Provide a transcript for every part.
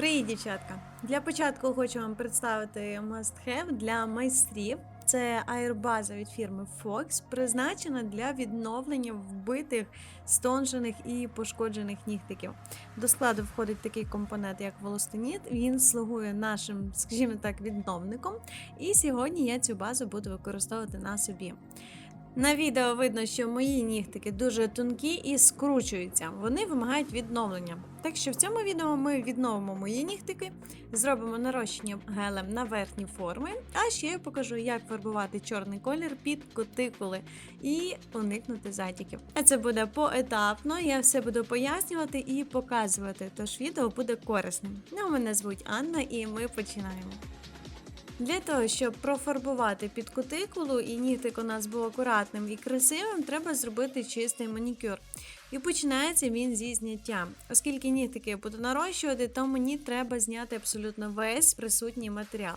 Привіт, дівчатка! Для початку хочу вам представити must have для майстрів. Це аербаза від фірми Fox, призначена для відновлення вбитих, стонжених і пошкоджених нігтиків. До складу входить такий компонент, як волостеніт. Він слугує нашим, скажімо так, відновником. І сьогодні я цю базу буду використовувати на собі. На відео видно, що мої нігтики дуже тонкі і скручуються. Вони вимагають відновлення. Так що в цьому відео ми відновимо мої нігтики, зробимо нарощення гелем на верхні форми, а ще я покажу, як фарбувати чорний колір під кутикули і уникнути затіків. А це буде поетапно, я все буду пояснювати і показувати, тож відео буде корисним. Ну, мене звуть Анна і ми починаємо. Для того, щоб профарбувати під кутикулу і нігтик у нас був акуратним і красивим, треба зробити чистий манікюр. І починається він зі зняття. Оскільки нігтики я буду нарощувати, то мені треба зняти абсолютно весь присутній матеріал.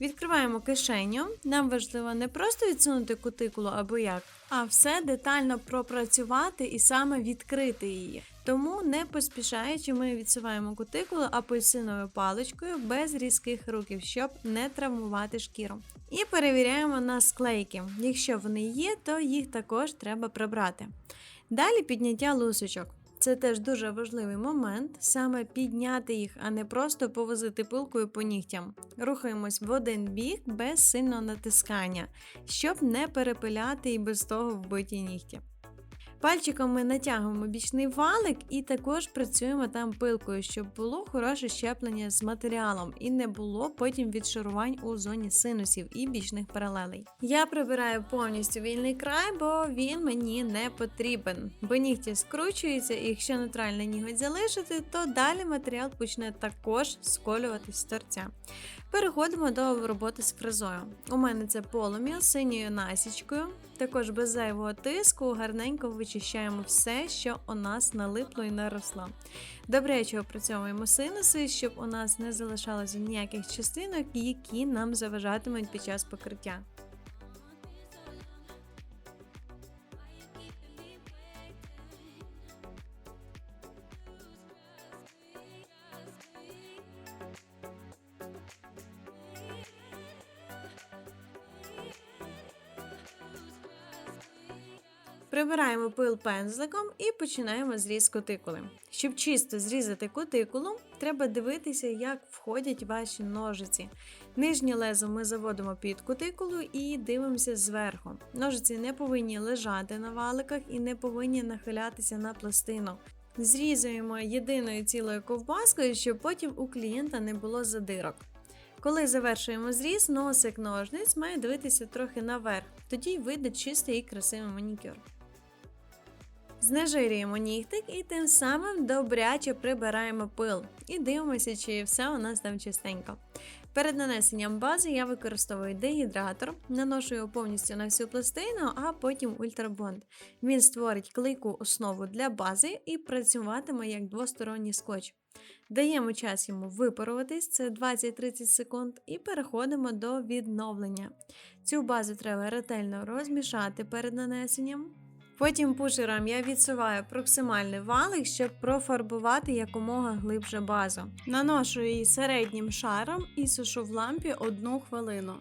Відкриваємо кишеню. Нам важливо не просто відсунути кутикулу або як, а все детально пропрацювати і саме відкрити її. Тому, не поспішаючи, ми відсуваємо кутикулу апельсиновою паличкою без різких руків, щоб не травмувати шкіру. І перевіряємо на склейки. Якщо вони є, то їх також треба прибрати. Далі підняття лусочок. Це теж дуже важливий момент, саме підняти їх, а не просто повозити пилкою по нігтям. Рухаємось в один бік без сильного натискання, щоб не перепиляти і без того вбиті нігті. Пальчиком ми натягуємо бічний валик і також працюємо там пилкою, щоб було хороше щеплення з матеріалом і не було потім відшарувань у зоні синусів і бічних паралелей. Я прибираю повністю вільний край, бо він мені не потрібен. Бо нігті скручуються, і якщо нейтральний ніготь залишити, то далі матеріал почне також сколюватись з торця. Переходимо до роботи з фрезою. У мене це полум'я з синьою насічкою. Також без зайвого тиску гарненько вичищаємо все, що у нас налипло і наросло. Добряче опрацьовуємо синуси, щоб у нас не залишалося ніяких частинок, які нам заважатимуть під час покриття. Прибираємо пил пензликом і починаємо зріз кутикули. Щоб чисто зрізати кутикулу, треба дивитися, як входять ваші ножиці. Нижнє лезо ми заводимо під кутикулу і дивимося зверху. Ножиці не повинні лежати на валиках і не повинні нахилятися на пластину. Зрізуємо єдиною цілою ковбаскою, щоб потім у клієнта не було задирок. Коли завершуємо зріз, носик ножниць має дивитися трохи наверх, тоді вийде чистий і красивий манікюр. Знежирюємо нігтик і тим самим добряче прибираємо пил і дивимося, чи все у нас там чистенько. Перед нанесенням бази я використовую дегідратор, наношу його повністю на всю пластину, а потім ультрабонд. Він створить клейку основу для бази і працюватиме як двосторонній скотч. Даємо час йому випаруватись, це 20-30 секунд, і переходимо до відновлення. Цю базу треба ретельно розмішати перед нанесенням. Потім пушером я відсуваю проксимальний валик, щоб профарбувати якомога глибше базу. Наношу її середнім шаром і сушу в лампі одну хвилину.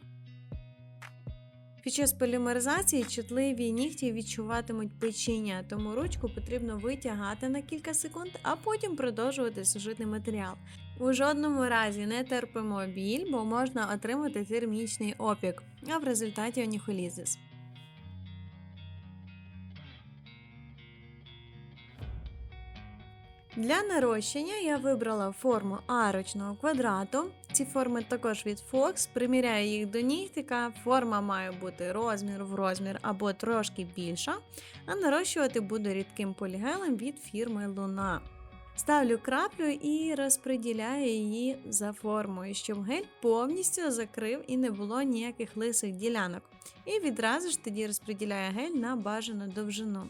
Під час полімеризації чутливі нігті відчуватимуть печіння, тому ручку потрібно витягати на кілька секунд, а потім продовжувати сушити матеріал. У жодному разі не терпимо біль, бо можна отримати термічний опік, а в результаті оніхолізис. Для нарощення я вибрала форму арочного квадрату. Ці форми також від Fox. Приміряю їх до нігтика. Форма має бути розмір в розмір або трошки більша. А нарощувати буду рідким полігелем від фірми Луна. Ставлю краплю і розподіляю її за формою, щоб гель повністю закрив і не було ніяких лисих ділянок. І відразу ж тоді розподіляю гель на бажану довжину.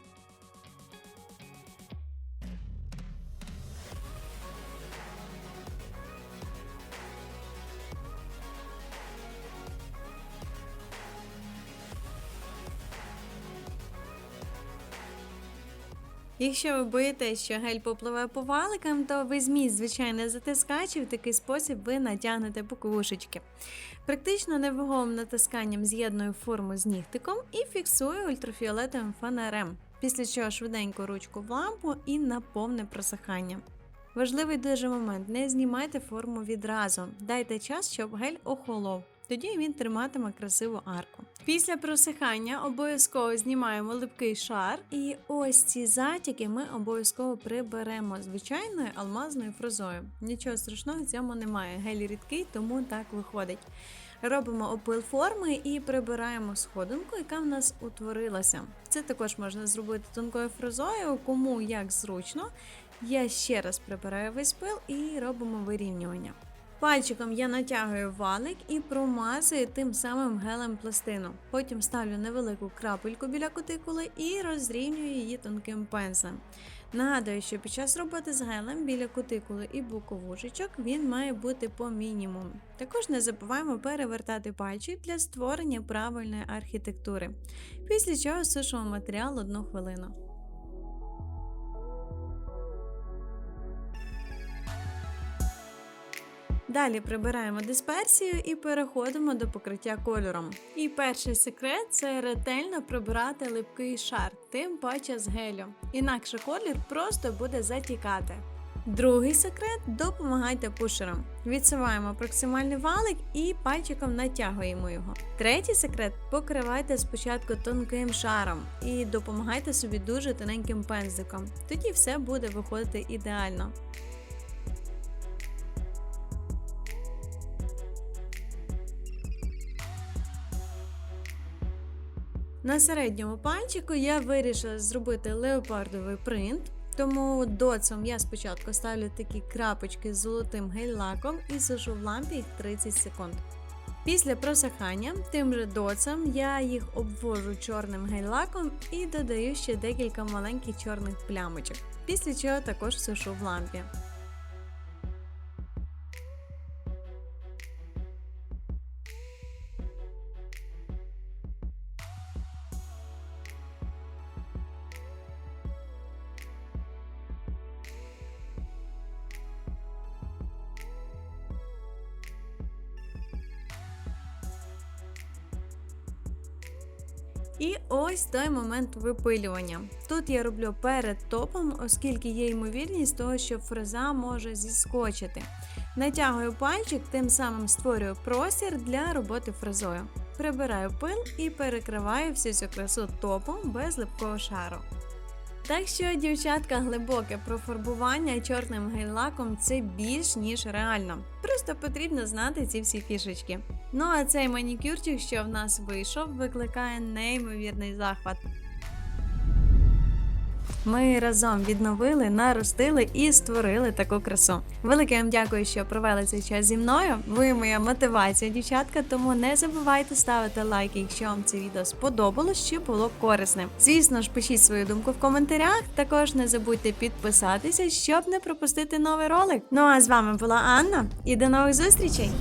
Якщо ви боїтесь, що гель попливе по валикам, то візьміть звичайний затискач і в такий спосіб ви натягнете боковушечки. Практично невагомим натисканням з'єдную форму з нігтиком і фіксую ультрафіолетовим фонарем, після чого швиденько ручку в лампу і на повне просихання. Важливий дуже момент: не знімайте форму відразу, дайте час, щоб гель охолов. Тоді він триматиме красиву арку. Після просихання обов'язково знімаємо липкий шар, і ось ці затіки ми обов'язково приберемо звичайною алмазною фрезою. Нічого страшного в цьому немає. Гель рідкий, тому так виходить. Робимо опил форми і прибираємо сходинку, яка в нас утворилася. Це також можна зробити тонкою фрезою, кому як зручно. Я ще раз прибираю весь пил і робимо вирівнювання. Пальчиком я натягую валик і промазую тим самим гелем пластину. Потім ставлю невелику крапельку біля кутикули і розрівнюю її тонким пензлем. Нагадую, що під час роботи з гелем біля кутикули і боковушечок він має бути по мінімуму. Також не забуваємо перевертати пальчик для створення правильної архітектури. Після чого сушимо матеріал одну хвилину. Далі прибираємо дисперсію і переходимо до покриття кольором. І перший секрет це ретельно прибирати липкий шар, тим паче з гелю. Інакше колір просто буде затікати. Другий секрет допомагайте пушерам. Відсуваємо проксимальний валик і пальчиком натягуємо його. Третій секрет покривайте спочатку тонким шаром і допомагайте собі дуже тоненьким пензликом. Тоді все буде виходити ідеально. На середньому пальчику я вирішила зробити леопардовий принт, тому доцом я спочатку ставлю такі крапочки з золотим гель-лаком і сушу в лампі їх 30 секунд. Після просихання тим же доцем я їх обвожу чорним гель-лаком і додаю ще декілька маленьких чорних плямочок, після чого також сушу в лампі. І ось той момент випилювання. Тут я роблю перед топом, оскільки є ймовірність того, що фреза може зіскочити. Натягую пальчик, тим самим створюю простір для роботи фрезою. Прибираю пил і перекриваю всю цю красу топом без липкого шару. Так що, дівчатка, глибоке профарбування чорним гель-лаком це більш ніж реально. Просто потрібно знати ці всі фішечки. Ну а цей манікюрчик, що в нас вийшов, викликає неймовірний захват. Ми разом відновили, наростили і створили таку красу. Велике вам дякую, що провели цей час зі мною. Ви моя мотивація, дівчатка. Тому не забувайте ставити лайки, якщо вам це відео сподобалось чи було корисним. Звісно ж, пишіть свою думку в коментарях. Також не забудьте підписатися, щоб не пропустити новий ролик. Ну а з вами була Анна і до нових зустрічей!